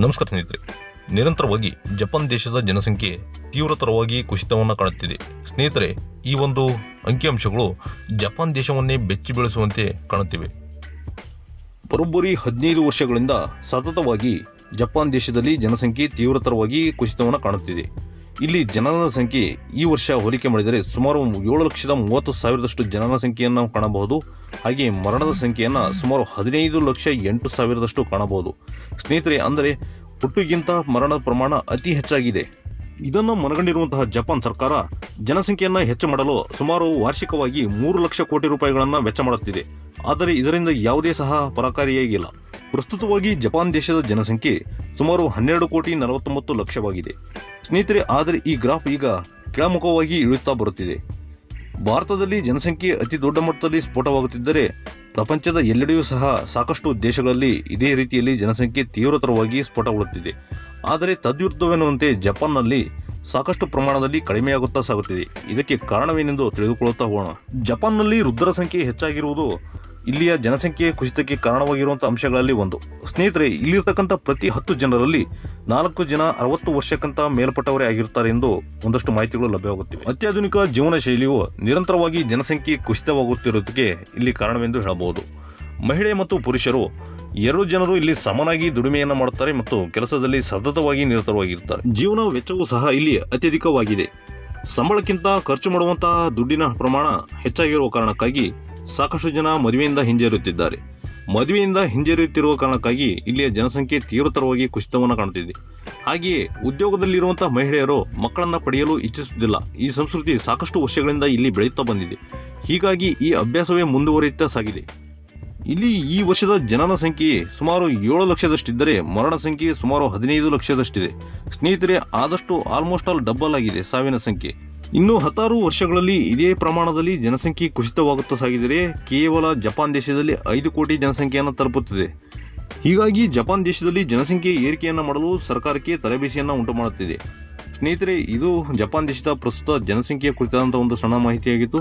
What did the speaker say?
ನಮಸ್ಕಾರ ಸ್ನೇಹಿತರೆ. ನಿರಂತರವಾಗಿ ಜಪಾನ್ ದೇಶದ ಜನಸಂಖ್ಯೆ ತೀವ್ರತರವಾಗಿ ಕುಸಿತವನ್ನು ಕಾಣುತ್ತಿದೆ. ಸ್ನೇಹಿತರೆ, ಈ ಒಂದು ಅಂಕಿಅಂಶಗಳು ಜಪಾನ್ ದೇಶವನ್ನೇ ಬೆಚ್ಚಿ ಬೆಳೆಸುವಂತೆ ಕಾಣುತ್ತಿವೆ. ಬರೋಬ್ಬರಿ ಹದಿನೈದು ವರ್ಷಗಳಿಂದ ಸತತವಾಗಿ ಜಪಾನ್ ದೇಶದಲ್ಲಿ ಜನಸಂಖ್ಯೆ ತೀವ್ರತರವಾಗಿ ಕುಸಿತವನ್ನು ಕಾಣುತ್ತಿದೆ. ಇಲ್ಲಿ ಜನರ ಸಂಖ್ಯೆ ಈ ವರ್ಷ ಹೋಲಿಕೆ ಮಾಡಿದರೆ ಸುಮಾರು ಏಳು ಲಕ್ಷದ ಮೂವತ್ತು ಸಾವಿರದಷ್ಟು ಜನರ ಸಂಖ್ಯೆಯನ್ನು ಕಾಣಬಹುದು. ಹಾಗೆ ಮರಣದ ಸಂಖ್ಯೆಯನ್ನು ಸುಮಾರು ಹದಿನೈದು ಲಕ್ಷ ಎಂಟು ಸಾವಿರದಷ್ಟು ಕಾಣಬಹುದು. ಸ್ನೇಹಿತರೆ, ಅಂದರೆ ಹುಟ್ಟುಗಿಂತ ಮರಣದ ಪ್ರಮಾಣ ಅತಿ ಹೆಚ್ಚಾಗಿದೆ. ಇದನ್ನು ಮನಗಂಡಿರುವಂತಹ ಜಪಾನ್ ಸರ್ಕಾರ ಜನಸಂಖ್ಯೆಯನ್ನು ಹೆಚ್ಚು ಮಾಡಲು ಸುಮಾರು ವಾರ್ಷಿಕವಾಗಿ ಮೂರು ಲಕ್ಷ ಕೋಟಿ ರೂಪಾಯಿಗಳನ್ನು ವೆಚ್ಚ ಮಾಡುತ್ತಿದೆ. ಆದರೆ ಇದರಿಂದ ಯಾವುದೇ ಸಹ ಫಲಕಾರಿಯಾಗಿಲ್ಲ ಪ್ರಸ್ತುತವಾಗಿ ಜಪಾನ್ ದೇಶದ ಜನಸಂಖ್ಯೆ ಸುಮಾರು ಹನ್ನೆರಡು ಕೋಟಿ ನಲವತ್ತೊಂಬತ್ತು ಲಕ್ಷವಾಗಿದೆ. ಸ್ನೇಹಿತರೆ, ಆದರೆ ಈ ಗ್ರಾಫ್ ಈಗ ಕೆಳಮುಖವಾಗಿ ಇಳಿಯುತ್ತಾ ಬರುತ್ತಿದೆ. ಭಾರತದಲ್ಲಿ ಜನಸಂಖ್ಯೆ ಅತಿ ದೊಡ್ಡ ಮಟ್ಟದಲ್ಲಿ ಸ್ಫೋಟವಾಗುತ್ತಿದ್ದರೆ ಪ್ರಪಂಚದ ಎಲ್ಲೆಡೆಯೂ ಸಹ ಸಾಕಷ್ಟು ದೇಶಗಳಲ್ಲಿ ಇದೇ ರೀತಿಯಲ್ಲಿ ಜನಸಂಖ್ಯೆ ತೀವ್ರತರವಾಗಿ ಸ್ಫೋಟಗೊಳ್ಳುತ್ತಿದೆ. ಆದರೆ ತದ್ವಿರುದ್ಧವೆನ್ನುವಂತೆ ಜಪಾನ್ನಲ್ಲಿ ಸಾಕಷ್ಟು ಪ್ರಮಾಣದಲ್ಲಿ ಕಡಿಮೆಯಾಗುತ್ತಾ ಸಾಗುತ್ತಿದೆ. ಇದಕ್ಕೆ ಕಾರಣವೇನೆಂದು ತಿಳಿದುಕೊಳ್ಳುತ್ತಾ ಹೋಗೋಣ. ಜಪಾನ್ನಲ್ಲಿ ವೃದ್ಧರ ಸಂಖ್ಯೆ ಹೆಚ್ಚಾಗಿರುವುದು ಇಲ್ಲಿಯ ಜನಸಂಖ್ಯೆ ಕುಸಿತಕ್ಕೆ ಕಾರಣವಾಗಿರುವಂಥ ಅಂಶಗಳಲ್ಲಿ ಒಂದು. ಸ್ನೇಹಿತರೆ, ಇಲ್ಲಿರ್ತಕ್ಕಂಥ ಪ್ರತಿ ಹತ್ತು ಜನರಲ್ಲಿ ನಾಲ್ಕು ಜನ ಅರವತ್ತು ವರ್ಷಕ್ಕಿಂತ ಮೇಲ್ಪಟ್ಟವರೇ ಆಗಿರುತ್ತಾರೆ ಎಂದು ಒಂದಷ್ಟು ಮಾಹಿತಿಗಳು ಲಭ್ಯವಾಗುತ್ತಿವೆ. ಅತ್ಯಾಧುನಿಕ ಜೀವನ ಶೈಲಿಯು ನಿರಂತರವಾಗಿ ಜನಸಂಖ್ಯೆ ಕುಸಿತವಾಗುತ್ತಿರುವುದಕ್ಕೆ ಇಲ್ಲಿ ಕಾರಣವೆಂದು ಹೇಳಬಹುದು. ಮಹಿಳೆ ಮತ್ತು ಪುರುಷರು ಎರಡು ಜನರು ಇಲ್ಲಿ ಸಮನಾಗಿ ದುಡಿಮೆಯನ್ನು ಮಾಡುತ್ತಾರೆ ಮತ್ತು ಕೆಲಸದಲ್ಲಿ ಸತತವಾಗಿ ನಿರತರಾಗಿರುತ್ತಾರೆ ಜೀವನ ವೆಚ್ಚವೂ ಸಹ ಇಲ್ಲಿ ಅತ್ಯಧಿಕವಾಗಿದೆ. ಸಂಬಳಕ್ಕಿಂತ ಖರ್ಚು ಮಾಡುವಂತಹ ದುಡ್ಡಿನ ಪ್ರಮಾಣ ಹೆಚ್ಚಾಗಿರುವ ಕಾರಣಕ್ಕಾಗಿ ಸಾಕಷ್ಟು ಜನ ಮದುವೆಯಿಂದ ಹಿಂಜರಿಯುತ್ತಿದ್ದಾರೆ. ಮದುವೆಯಿಂದ ಹಿಂಜರಿಯುತ್ತಿರುವ ಕಾರಣಕ್ಕಾಗಿ ಇಲ್ಲಿಯ ಜನಸಂಖ್ಯೆ ತೀವ್ರತರವಾಗಿ ಕುಸಿತವನ್ನು ಕಾಣುತ್ತಿದೆ. ಹಾಗೆಯೇ ಉದ್ಯೋಗದಲ್ಲಿರುವಂತಹ ಮಹಿಳೆಯರು ಮಕ್ಕಳನ್ನು ಪಡೆಯಲು ಇಚ್ಛಿಸುವುದಿಲ್ಲ ಈ ಸಂಸ್ಕೃತಿ ಸಾಕಷ್ಟು ವರ್ಷಗಳಿಂದ ಇಲ್ಲಿ ಬೆಳೆಯುತ್ತಾ ಬಂದಿದೆ. ಹೀಗಾಗಿ ಈ ಅಭ್ಯಾಸವೇ ಮುಂದುವರಿಯುತ್ತಾ ಸಾಗಿದೆ. ಇಲ್ಲಿ ಈ ವರ್ಷದ ಜನನ ಸಂಖ್ಯೆ ಸುಮಾರು ಏಳು ಲಕ್ಷದಷ್ಟಿದ್ದರೆ ಮರಣ ಸಂಖ್ಯೆ ಸುಮಾರು ಹದಿನೈದು ಲಕ್ಷದಷ್ಟಿದೆ. ಸ್ನೇಹಿತರೆ, ಆದಷ್ಟು ಆಲ್ಮೋಸ್ಟ್ ಆಲ್ ಡಬಲ್ ಆಗಿದೆ ಸಾವಿನ ಸಂಖ್ಯೆ. ಇನ್ನು ಹತ್ತಾರು ವರ್ಷಗಳಲ್ಲಿ ಇದೇ ಪ್ರಮಾಣದಲ್ಲಿ ಜನಸಂಖ್ಯೆ ಕುಸಿತವಾಗುತ್ತಾ ಸಾಗಿದರೆ ಕೇವಲ ಜಪಾನ್ ದೇಶದಲ್ಲಿ ಐದು ಕೋಟಿ ಜನಸಂಖ್ಯೆಯನ್ನು ತಲುಪುತ್ತದೆ. ಹೀಗಾಗಿ ಜಪಾನ್ ದೇಶದಲ್ಲಿ ಜನಸಂಖ್ಯೆ ಏರಿಕೆಯನ್ನು ಮಾಡಲು ಸರ್ಕಾರಕ್ಕೆ ತರಬೇತಿಯನ್ನು ಉಂಟು ಮಾಡುತ್ತಿದೆ ಸ್ನೇಹಿತರೆ, ಇದು ಜಪಾನ್ ದೇಶದ ಪ್ರಸ್ತುತ ಜನಸಂಖ್ಯೆಯ ಕುರಿತಾದಂಥ ಒಂದು ಸಣ್ಣ ಮಾಹಿತಿಯಾಗಿತ್ತು.